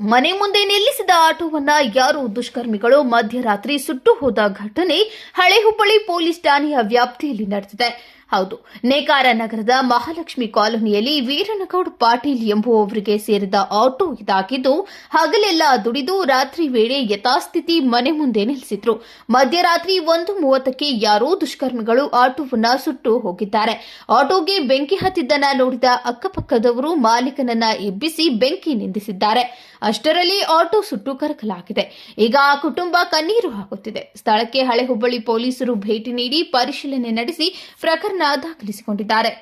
ಮನೆ ಮುಂದೆ ನಿಲ್ಲಿಸಿದ ಆಟೋವನ್ನ ಯಾರೋ ದುಷ್ಕರ್ಮಿಗಳು ಮಧ್ಯರಾತ್ರಿ ಸುಟ್ಟು ಹೋದ ಘಟನೆ ಹಳೆ ಹುಬ್ಬಳ್ಳಿ ಪೊಲೀಸ್ ಠಾಣೆಯ ವ್ಯಾಪ್ತಿಯಲ್ಲಿ ನಡೆದಿದೆ. ಹೌದು. ನೇಕಾರ ನಗರದ ಮಹಾಲಕ್ಷ್ಮಿ ಕಾಲೋನಿಯಲ್ಲಿ ವೀರನಗೌಡ ಪಾಟೀಲ್ ಎಂಬುವವರಿಗೆ ಸೇರಿದ ಆಟೋ ಇದಾಗಿದ್ದು, ಹಗಲೆಲ್ಲ ದುಡಿದು ರಾತ್ರಿ ವೇಳೆ ಯಥಾಸ್ಥಿತಿ ಮನೆ ಮುಂದೆ ನಿಲ್ಲಿಸಿದ್ರು. ಮಧ್ಯರಾತ್ರಿ ಒಂದು ಮೂವತ್ತಕ್ಕೆ ಯಾರೋ ದುಷ್ಕರ್ಮಿಗಳು ಆಟೋವನ್ನ ಸುಟ್ಟು ಹೋಗಿದ್ದಾರೆ. ಆಟೋಗೆ ಬೆಂಕಿ ಹತ್ತಿದ್ದನ್ನ ನೋಡಿದ ಅಕ್ಕಪಕ್ಕದವರು ಮಾಲೀಕನನ್ನ ಎಬ್ಬಿಸಿ ಬೆಂಕಿ ನಿಂದಿಸಿದ್ದಾರೆ. ಅಷ್ಟರಲ್ಲಿ ಆಟೋ ಸುಟ್ಟು ಕರಕಲಾಗಿದೆ. ಈಗ ಆ ಕುಟುಂಬ ಕಣ್ಣೀರು ಹಾಕುತ್ತಿದೆ. ಸ್ಥಳಕ್ಕೆ ಹಳೆ ಹುಬ್ಬಳ್ಳಿ ಪೊಲೀಸರು ಭೇಟಿ ನೀಡಿ ಪರಿಶೀಲನೆ ನಡೆಸಿ ಪ್ರಕರಣ ದಾಖಲಿಸಿಕೊಂಡಿದ್ದಾರೆ.